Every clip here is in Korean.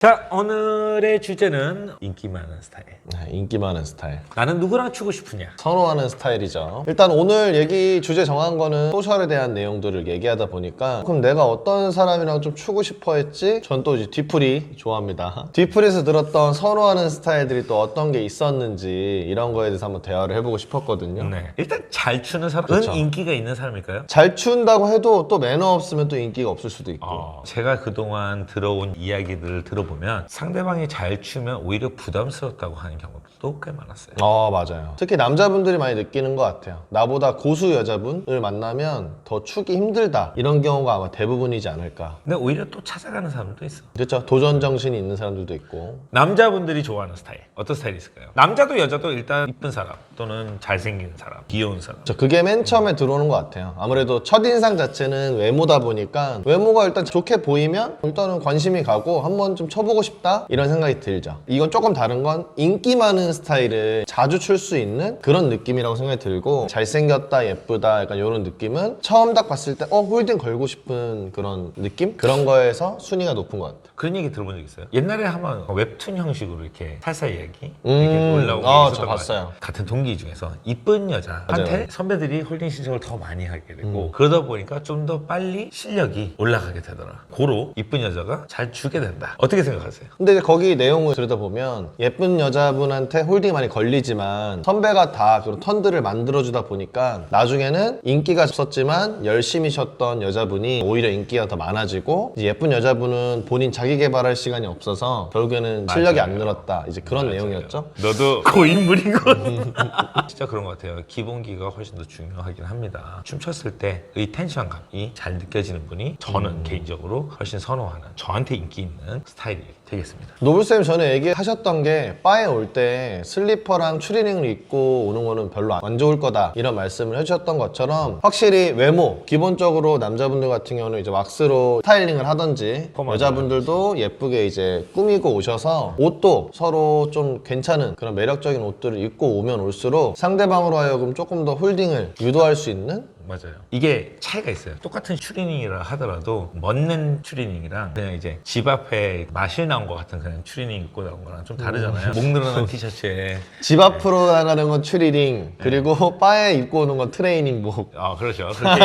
자, 오늘의 주제는 인기 많은 스타일. 네, 인기 많은 스타일. 나는 누구랑 추고 싶으냐? 선호하는 스타일이죠. 일단 오늘 얘기 주제 정한 거는 소셜에 대한 내용들을 얘기하다 보니까 그럼 내가 어떤 사람이랑 좀 추고 싶어 했지? 전 또 이제 뒤풀이 좋아합니다. 뒤풀이에서 들었던 선호하는 스타일들이 또 어떤 게 있었는지 이런 거에 대해서 한번 대화를 해보고 싶었거든요. 네. 일단 잘 추는 사람은 그렇죠. 인기가 있는 사람일까요? 잘 춘다고 해도 또 매너 없으면 또 인기가 없을 수도 있고. 어, 제가 그동안 들어온 이야기들을 들어보 면 상대방이 잘 추면 오히려 부담스럽다고 하는 경우도 꽤 많았어요. 어 맞아요 특히 남자분들이 많이 느끼는 것 같아요 나보다 고수 여자분을 만나면 더 추기 힘들다 이런 경우가 아마 대부분이지 않을까 근데 오히려 또 찾아가는 사람도 있어. 그렇죠 도전 정신이 있는 사람들도 있고 남자분들이 좋아하는 스타일. 어떤 스타일이 있을까요? 남자도 여자도 일단 이쁜 사람 또는 잘생긴 사람, 귀여운 사람. 저 그게 맨 처음에 들어오는 것 같아요 아무래도 첫인상 자체는 외모다 보니까 외모가 일단 좋게 보이면 일단은 관심이 가고 한번 좀 쳐보고 싶다 이런 생각이 들죠 이건 조금 다른 건 인기 많은 스타일을 자주 출 수 있는 그런 느낌이라고 생각이 들고 잘생겼다 예쁘다 약간 이런 느낌은 처음 딱 봤을 때 어 홀딩 걸고 싶은 그런 느낌? 그런 거에서 순위가 높은 것 같아요 그런 얘기 들어본 적 있어요? 옛날에 한번 웹툰 형식으로 이렇게 살살 이야기 음, 이렇게 올라온 게 아, 있었던 저것 봤어요. 같아요. 같은 동기 중에서 이쁜 여자한테 맞아요. 선배들이 홀딩 신청을 더 많이 하게 되고 음. 그러다 보니까 좀 더 빨리 실력이 올라가게 되더라. 고로 이쁜 여자가 잘 주게 된다. 어떻게 생각하세요? 근데 이제 거기 내용을 들여다보면 예쁜 여자분한테 홀딩이 많이 걸리지만 선배가 다 그런 턴들을 만들어주다 보니까 나중에는 인기가 없었지만 열심히 셨던 여자분이 오히려 인기가 더 많아지고 이제 예쁜 여자분은 본인 자기 개발할 시간이 없어서 결국에는 실력이 안 맞아요. 늘었다 이제 그런 내용이었죠 너도 고인물이군. 진짜 그런 것 같아요. 기본기가 훨씬 더 중요하긴 합니다. 춤췄을 때의 텐션감이 잘 느껴지는 분이 저는 음. 개인적으로 훨씬 선호하는 저한테 인기 있는 스타일이 되겠습니다. 노블쌤 전에 얘기하셨던 게 바에 올 때 슬리퍼랑 추리닝을 입고 오는 거는 별로 안 좋을 거다 이런 말씀을 해주셨던 것처럼 확실히 외모 기본적으로 남자분들 같은 경우는 이제 왁스로 스타일링을 하든지 어, 맞아요. 여자분들도 예쁘게 이제 꾸미고 오셔서 옷도 서로 좀 괜찮은 그런 매력적인 옷들을 입고 오면 올수록 상대방으로 하여금 조금 더 홀딩을 유도할 수 있는 맞아요. 이게 차이가 있어요. 똑같은 추리닝이라 하더라도 멋낸 추리닝이랑 그냥 이제 집 앞에 마실 나온 것 같은 그냥 추리닝 입고 나온 거랑 좀 다르잖아요. 목 늘어난 티셔츠에. 집 앞으로 나가는 건 추리닝 그리고 바에 입고 오는 건 트레이닝복 아 그렇죠. 그렇게.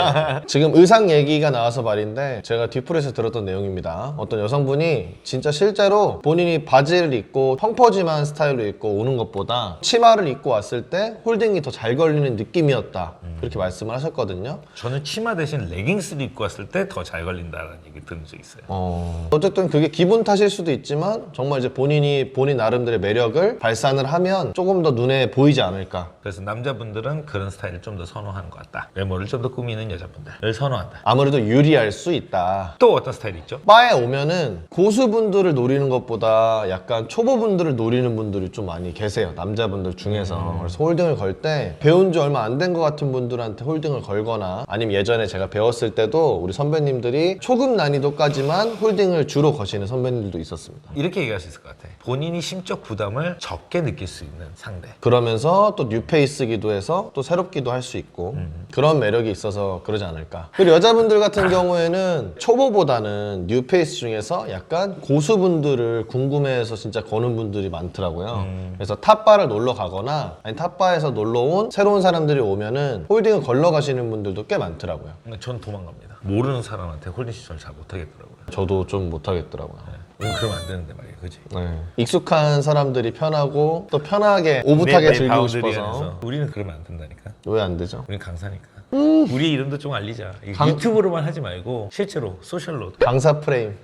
지금 의상 얘기가 나와서 말인데 제가 뒤풀에서 들었던 내용입니다. 어떤 여성분이 진짜 실제로 본인이 바지를 입고 펑퍼짐한 스타일로 입고 오는 것보다 치마를 입고 왔을 때 홀딩이 더 잘 걸리는 느낌이었다. 그렇게 말씀을 하셨거든요. 저는 치마 대신 레깅스를 입고 왔을 때 더 잘 걸린다라는 얘기 들은 적 있어요. 어... 어쨌든 그게 기분 탓일 수도 있지만 정말 이제 본인이 본인 나름대로의 매력을 발산을 하면 조금 더 눈에 보이지 않을까. 그래서 남자분들은 그런 스타일을 좀 더 선호하는 것 같다. 외모를 좀 더 꾸미는 여자분들을 선호한다. 아무래도 유리할 수 있다. 또 어떤 스타일이 있죠? 바에 오면은 고수분들을 노리는 것보다 약간 초보분들을 노리는 분들이 좀 많이 계세요 남자분들 중에서 그래서 홀딩을 걸 때 배운 지 얼마 안 된 것 같은 분들한테 홀딩 을 걸거나 아니면 예전에 제가 배웠을 때도 우리 선배님들이 초급 난이도까지만 홀딩을 주로 거시는 선배님들도 있었습니다. 이렇게 얘기할 수 있을 것 같아. 본인이 심적 부담을 적게 느낄 수 있는 상대. 그러면서 또 뉴페이스기도 해서 또 새롭기도 할 수 있고 그런 매력이 있어서 그러지 않을까. 그리고 여자분들 같은 경우에는 초보보다는 뉴페이스 중에서 약간 고수분들을 궁금해해서 진짜 거는 분들이 많더라고요. 그래서 탑바를 놀러 가거나 아니 탑바에서 놀러 온 새로운 사람들이 오면은 홀딩을 걸러 가시는 분들도 꽤 많더라고요 근데 전 도망갑니다. 모르는 사람한테 홀딩 시청을 잘 못하겠더라고요. 저도 좀 못하겠더라고요 음, 그러면 안 되는데 말이야, 그지? 네. 익숙한 사람들이 편하고 또 편하게 오붓하게 즐기고 싶어서 우리는 그러면 안 된다니까. 왜 안 되죠? 우린 강사니까. 우리 이름도 좀 알리자. 강- 유튜브로만 하지 말고 실제로 소셜로 강사 프레임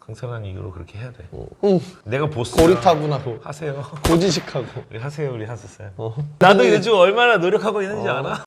강사라는 이유로 그렇게 해야 돼. 응. 내가 보스. 고리타분하고 하세요. 고지식하고 우리 하세요, 우리 하셨어요. 어. 나도 요즘 얼마나 노력하고 있는지 알아?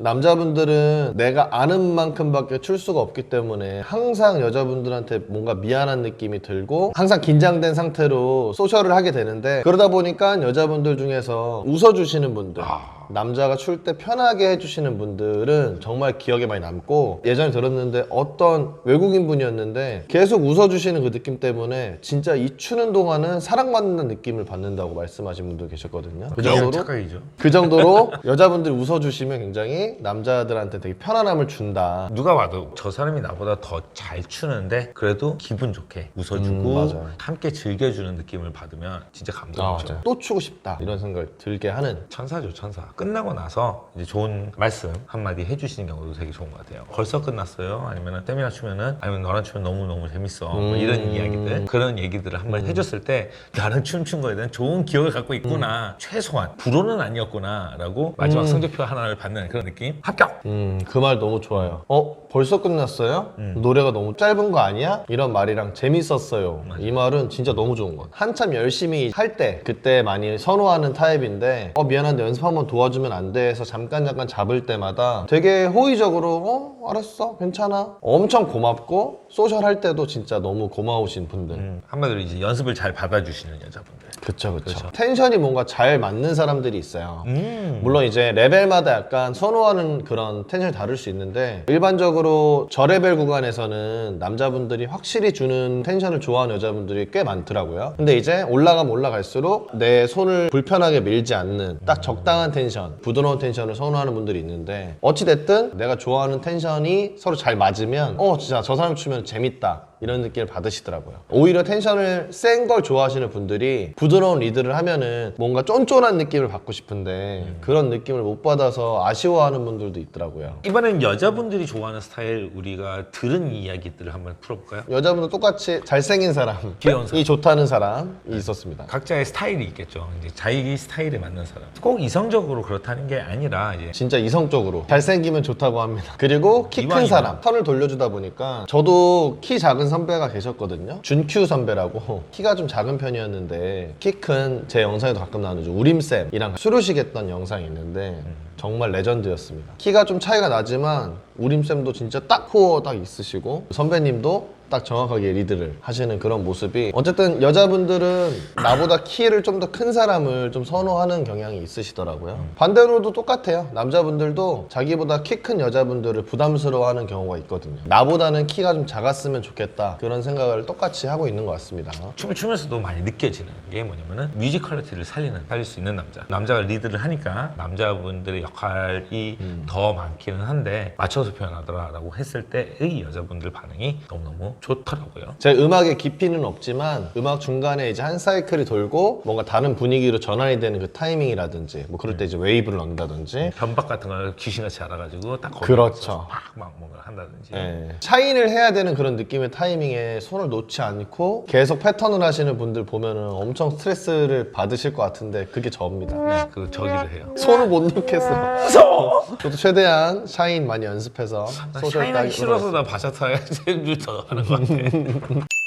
남자분들은 내가 아는 만큼밖에 출 수가 없기 때문에 항상 여자분들한테 뭔가 미안한 느낌이 들고 항상 긴장된 상태로 소셜을 하게 되는데 그러다 보니까 여자분들 중에서 웃어주시는 분들 남자가 출 때 편하게 해주시는 분들은 정말 기억에 많이 남고 예전에 들었는데 어떤 외국인 분이었는데 계속 웃어주시는 그 느낌 때문에 진짜 이 추는 동안은 사랑받는 느낌을 받는다고 말씀하신 분도 계셨거든요 그 정도로 착각이죠. 그 정도로 여자분들이 웃어주시면 굉장히 남자들한테 되게 편안함을 준다. 누가 봐도 저 사람이 나보다 더 잘 추는데 그래도 기분 좋게 웃어주고 음, 맞아요. 함께 즐겨주는 느낌을 받으면 진짜 아, 감동이죠. 맞아요. 또 추고 싶다. 이런 생각을 들게 하는. 천사죠 천사 끝나고 나서 이제 좋은 말씀 한마디 해주시는 경우도 되게 좋은 것 같아요 벌써 끝났어요 아니면 세미나 추면은 아니면 너랑 추면 너무너무 재밌어 뭐 음. 이런 이야기들 그런 얘기들을 한번 해줬을 때 나는 춤춘 거에 대한 좋은 기억을 갖고 있구나 최소한 불호는 아니었구나 라고 마지막 음. 성적표 하나를 받는 그런 느낌 합격 음, 그 말 너무 좋아요. 어, 벌써 끝났어요? 노래가 너무 짧은 거 아니야? 이런 말이랑 재밌었어요. 이 말은 진짜 너무 좋은 것. 한참 열심히 할 때, 그때 많이 선호하는 타입인데, 어, 미안한데 연습 한번 도와주면 안 돼 해서 잠깐 잠깐 잡을 때마다 되게 호의적으로, 어, 알았어, 괜찮아. 엄청 고맙고, 소셜 할 때도 진짜 너무 고마우신 분들. 음, 한마디로 이제 연습을 잘 받아주시는 여자분들 그쵸, 그쵸. 그쵸. 텐션이 뭔가 잘 맞는 사람들이 있어요. 음. 물론 이제 레벨마다 약간 선호 하는 그런 텐션이 다를 수 있는데 일반적으로 저레벨 구간에서는 남자분들이 확실히 주는 텐션을 좋아하는 여자분들이 꽤 많더라고요. 근데 이제 올라가면 올라갈수록 내 손을 불편하게 밀지 않는 딱 적당한 텐션 부드러운 텐션을 선호하는 분들이 있는데 어찌됐든 내가 좋아하는 텐션이 서로 잘 맞으면 어 진짜 저 사람 추면 재밌다 이런 느낌을 받으시더라고요. 오히려 텐션을 센 걸 좋아하시는 분들이 부드러운 리드를 하면은 뭔가 쫀쫀한 느낌을 받고 싶은데 그런 느낌을 못 받아서 아쉬워하는 분들도 있더라고요. 이번엔 여자분들이 좋아하는 스타일 우리가 들은 이야기들을 한번 풀어볼까요? 여자분도 똑같이 잘생긴 사람이 귀여운 사람. 좋다는 사람이 있었습니다. 각자의 스타일이 있겠죠. 이제 자기 스타일에 맞는 사람. 꼭 이성적으로 그렇다는 게 아니라 이제 진짜 이성적으로 잘생기면 좋다고 합니다. 그리고 키 큰. 사람 턴을 돌려주다 보니까 저도 키 작은 선배가 계셨거든요. 준큐 선배라고 키가 좀 작은 편이었는데 키 큰 제 영상에도 가끔 나오는 우림쌤이랑 수루식 했던 영상이 있는데 정말 레전드였습니다. 키가 좀 차이가 나지만 우림쌤도 진짜 딱 코어 딱 있으시고 선배님도 딱 정확하게 리드를 하시는 그런 모습이 어쨌든 여자분들은 나보다 키를 좀 더 큰 사람을 좀 선호하는 경향이 있으시더라고요. 반대로도 똑같아요. 남자분들도 자기보다 키 큰 여자분들을 부담스러워하는 경우가 있거든요. 나보다는 키가 좀 작았으면 좋겠다 그런 생각을 똑같이 하고 있는 것 같습니다. 춤을 추면서도 많이 느껴지는 게 뭐냐면은 뮤지컬리티를 살리는 살릴 수 있는 남자 남자가 리드를 하니까 남자분들의 역할이 더 많기는 한데 맞춰서 표현하더라라고 했을 때의 여자분들 반응이 너무너무 좋더라고요 제 음악의 깊이는 없지만 음악 중간에 이제 한 사이클이 돌고 뭔가 다른 분위기로 전환이 되는 그 타이밍이라든지 뭐 그럴 때 이제 웨이브를 넣는다든지 변박 같은 걸 귀신같이 알아가지고 딱 그렇죠. 막막 뭔가 한다든지 예. 샤인을 해야 되는 그런 느낌의 타이밍에 손을 놓지 않고 계속 패턴을 하시는 분들 보면은 엄청 스트레스를 받으실 것 같은데 그게 저입니다. 그 저기도 해요 손을 못 놓겠어. 무서워 저도 최대한 샤인 많이 연습해서 소셜 샤인하기 따기 싫어서 나 바샤타에 제일 더 하는 것 같아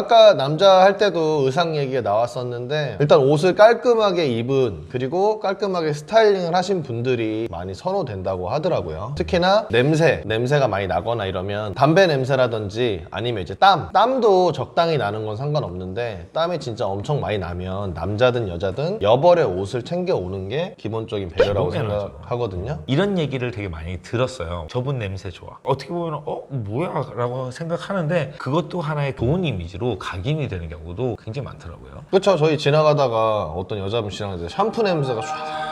아까 남자 할 때도 의상 얘기가 나왔었는데 일단 옷을 깔끔하게 입은 그리고 깔끔하게 스타일링을 하신 분들이 많이 선호된다고 하더라고요 특히나 냄새 냄새가 많이 나거나 이러면 담배 냄새라든지 아니면 이제 땀 땀도 적당히 나는 건 상관없는데 땀이 진짜 엄청 많이 나면 남자든 여자든 여벌의 옷을 챙겨 오는 게 기본적인 배려라고. 생각하거든요 이런 얘기를 되게 많이 들었어요. 저분 냄새 좋아. 어떻게 보면 어 뭐야? 라고 생각하는데 그것도 하나의 좋은 이미지로 각인이 되는 경우도 굉장히 많더라고요. 그렇죠. 저희 지나가다가 어떤 여자분 지나가는데 샴푸 냄새가 唰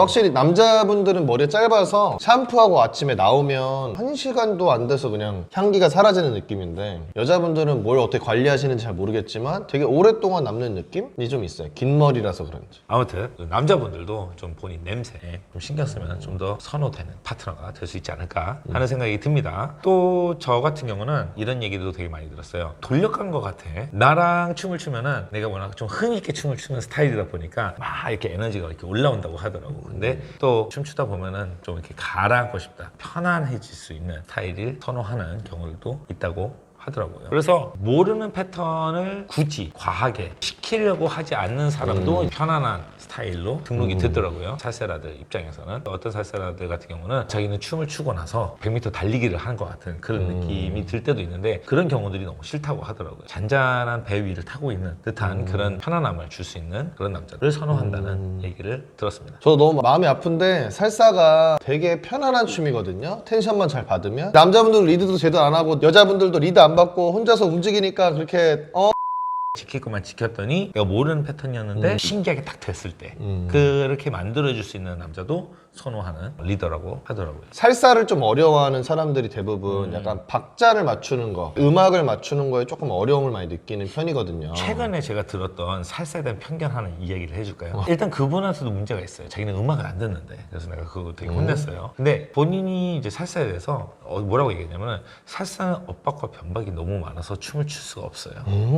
확실히 남자분들은 머리가 짧아서 샴푸하고 아침에 나오면 한 시간도 안 돼서 그냥 향기가 사라지는 느낌인데 여자분들은 뭘 어떻게 관리하시는지 잘 모르겠지만 되게 오랫동안 남는 느낌이 좀 있어요. 긴 머리라서 그런지. 아무튼 그 남자분들도 좀 본인 냄새에 좀 신경 쓰면 좀 더 선호되는 파트너가 될 수 있지 않을까 하는 생각이 듭니다. 또 저 같은 경우는 이런 얘기도 되게 많이 들었어요. 돌려간 것 같아. 나랑 춤을 추면은 내가 워낙 좀 흥 있게 춤을 추는 스타일이다 보니까 막 이렇게 에너지가 이렇게 올라온다고 하더라고. 근데 또 춤추다 보면은 좀 이렇게 가라앉고 싶다. 편안해질 수 있는 스타일을 선호하는 경우도 있다고 하더라고요. 그래서 모르는 패턴을 굳이 과하게 시키려고 하지 않는 사람도 편안한 스타일로 등록이 되더라고요. 살세라들 입장에서는 어떤 살세라들 같은 경우는 자기는 춤을 추고 나서 100m 달리기를 하는 것 같은 그런 느낌이 들 때도 있는데 그런 경우들이 너무 싫다고 하더라고요. 잔잔한 배 위를 타고 있는 듯한 그런 편안함을 줄 수 있는 그런 남자를 선호한다는 얘기를 들었습니다. 저도 너무 마음이 아픈데 살사가 되게 편안한 춤이거든요. 텐션만 잘 받으면 남자분들은 리드도 제대로 안 하고 여자분들도 리드 안 받고 혼자서 움직이니까 그렇게 어 지킬 것만 지켰더니 내가 모르는 패턴이었는데 음. 신기하게 딱 됐을 때 음. 그렇게 만들어줄 수 있는 남자도 선호하는 리더라고 하더라고요. 살사를 좀 어려워하는 사람들이 대부분 음. 약간 박자를 맞추는 거, 음악을 맞추는 거에 조금 어려움을 많이 느끼는 편이거든요. 최근에 제가 들었던 살사에 대한 편견 하나 이야기를 해줄까요? 일단 그분한테도 문제가 있어요. 자기는 음악을 안 듣는데. 그래서 내가 그거 되게 혼냈어요. 근데 본인이 이제 살사에 대해서 어, 뭐라고 얘기했냐면 살사는 엇박과 변박이 너무 많아서 춤을 출 수가 없어요.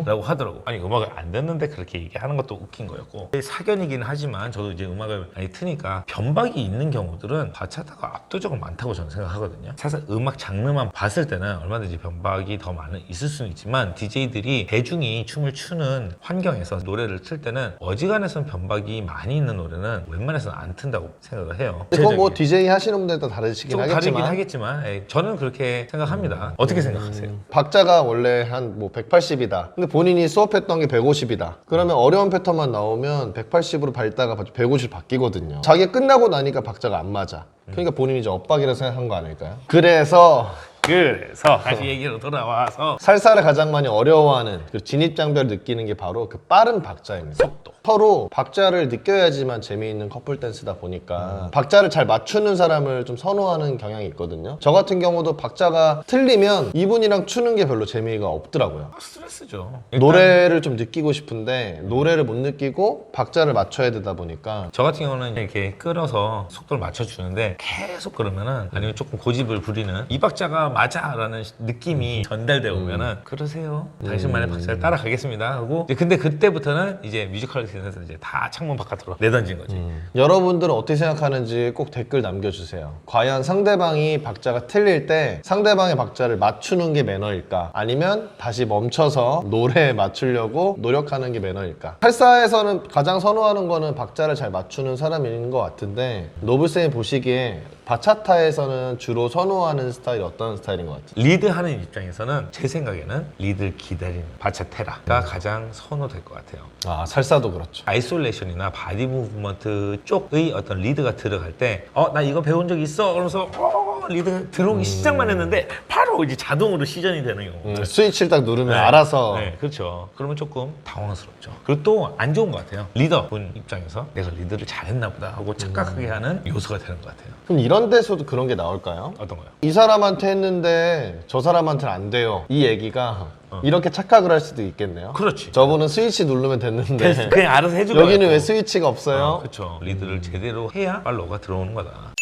라고 하더라고. 아니 음악을 안 듣는데 그렇게 얘기하는 것도 웃긴 거였고 사견이긴 하지만 저도 이제 음악을 많이 트니까 변박이 있는 경우들은 바차타가 압도적으로 많다고 저는 생각하거든요. 사실 음악 장르만 봤을 때는 얼마든지 변박이 더 많은 있을 수는 있지만 DJ들이 대중이 춤을 추는 환경에서 노래를 틀 때는 어지간해서는 변박이 많이 있는 노래는 웬만해서는 안 튼다고 생각을 해요. 그거 뭐. DJ 하시는 분들도 다르시긴 좀 하겠지만 다르긴 하겠지만 예, 저는 그렇게 생각합니다. 어떻게 생각하세요? 박자가 원래 한 뭐 180이다. 근데 본인이 수업했던 게 150이다. 그러면 어려운 패턴만 나오면 180으로 밟다가 150 바뀌거든요. 자기 끝나고 나니까 박 자가 안 맞아. 그러니까 본인이 이제 엇박이라고 생각한 거 아닐까요? 그래서 그래서 다시 얘기로 돌아와서 살사를 가장 많이 어려워하는 그 진입장벽을 느끼는 게 바로 그 빠른 박자입니다. 속도. 서로 박자를 느껴야지만 재미있는 커플 댄스다 보니까 박자를 잘 맞추는 사람을 좀 선호하는 경향이 있거든요. 저 같은 경우도 박자가 틀리면 이분이랑 추는 게 별로 재미가 없더라고요. 스트레스죠. 노래를 좀 느끼고 싶은데 노래를 못 느끼고 박자를 맞춰야 되다 보니까 저 같은 경우는 이렇게 끌어서 속도를 맞춰주는데 계속 그러면은 아니면 조금 고집을 부리는 이 박자가 맞아라는 느낌이 전달되어 오면은 그러세요. 당신만의 박자를 따라가겠습니다 하고 이제 근데 그때부터는 이제 뮤지컬 댄에서 이제 다 창문 바깥으로 내던진 거지. 여러분들은 어떻게 생각하는지 꼭 댓글 남겨주세요. 과연 상대방이 박자가 틀릴 때 상대방의 박자를 맞추는 게 매너일까? 아니면 다시 멈춰서 노래에 맞추려고 노력하는 게 매너일까? 팔사에서는 가장 선호하는 거는 박자를 잘 맞추는 사람인 것 같은데 노블쌤이 보시기에 바차타에서는 주로 선호하는 스타일이 어떤 스타일인 것 같아요? 리드하는 입장에서는 제 생각에는 리드를 기다리는 바차테라가 가장 선호될 것 같아요. 아 살사도 그렇죠. 아이솔레이션이나 바디 무브먼트 쪽의 어떤 리드가 들어갈 때, 어, 나 이거 배운 적 있어? 그러면서, 어, 리드 들어오기 시작만 했는데, 바로 이제 자동으로 시전이 되는 경우. 음, 스위치를 딱 누르면 네. 알아서 네, 그렇죠. 그러면 조금 당황스럽죠. 그리고 또 안 좋은 것 같아요. 리더 분 입장에서 내가 리드를 잘했나 보다 하고 착각하게 하는 요소가 되는 것 같아요. 그럼 이런 데서도 그런 게 나올까요? 어떤 거요? 이 사람한테 했는데 저 사람한테는 안 돼요. 이 얘기가 이렇게 착각을 할 수도 있겠네요. 그렇지. 저분은 스위치 누르면 됐는데 그냥 알아서 해주고. 여기는 왜 스위치가 없어요? 그렇죠. 리드를 제대로 해야 팔로우가 들어오는 거다.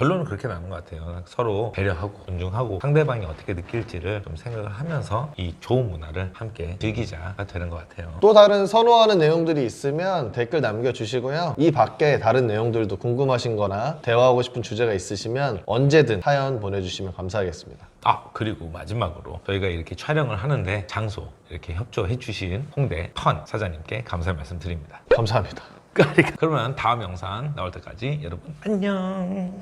결론은 그렇게 나는 것 같아요. 서로 배려하고 존중하고 상대방이 어떻게 느낄지를 좀 생각을 하면서 이 좋은 문화를 함께 즐기자가 되는 것 같아요. 또 다른 선호하는 내용들이 있으면 댓글 남겨주시고요. 이 밖에 다른 내용들도 궁금하신 거나 대화하고 싶은 주제가 있으시면 언제든 사연 보내주시면 감사하겠습니다. 아 그리고 마지막으로 저희가 이렇게 촬영을 하는데 장소 이렇게 협조해 주신 홍대 펀 사장님께 감사 말씀 드립니다. 감사합니다. 끝까지 그러면 다음 영상 나올 때까지 여러분 안녕.